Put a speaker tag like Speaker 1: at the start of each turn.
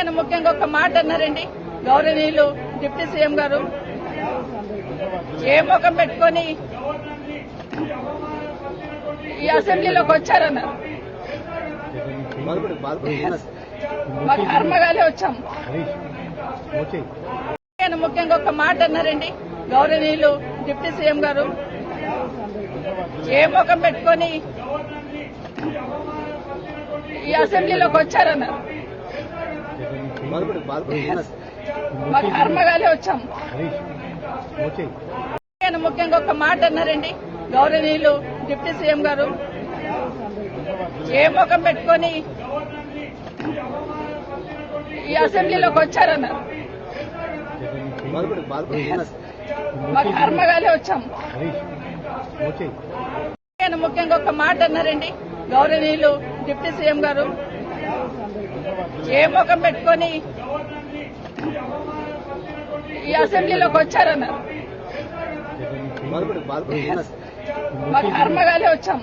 Speaker 1: ఆయన ముఖ్యంగా ఒక మాట అన్నారండి. గౌరవనీయులు డిప్యూటీ సీఎం గారు ఏ ముఖం పెట్టుకొని ఈ అసెంబ్లీలోకి వచ్చారన్నారు. మా కర్మగాలే వచ్చాం. ఆయన ముఖ్యంగా ఒక మాట అన్నారండి. గౌరవనీయులు డిప్యూటీ సీఎం గారు ఏ ముఖం పెట్టుకొని ఈ అసెంబ్లీలోకి వచ్చారన్నారు. మా కర్మగాలే వచ్చాం ముఖ్యంగా ఒక మాట అన్నారండి. గౌరవనీయులు డిప్యూటీ సీఎం గారు ఏ ముఖం పెట్టుకొని ఈ అసెంబ్లీలోకి వచ్చారన్నారు. మా కర్మగాలే వచ్చాం ఆయన ముఖ్యంగా ఒక మాట అన్నారండి. గౌరవనీయులు డిప్యూటీ సీఎం గారు ఏ ముఖం పెట్టుకొని ఈ అసెంబ్లీలోకి వచ్చారన్నారు మా కర్మగాలే వచ్చాం.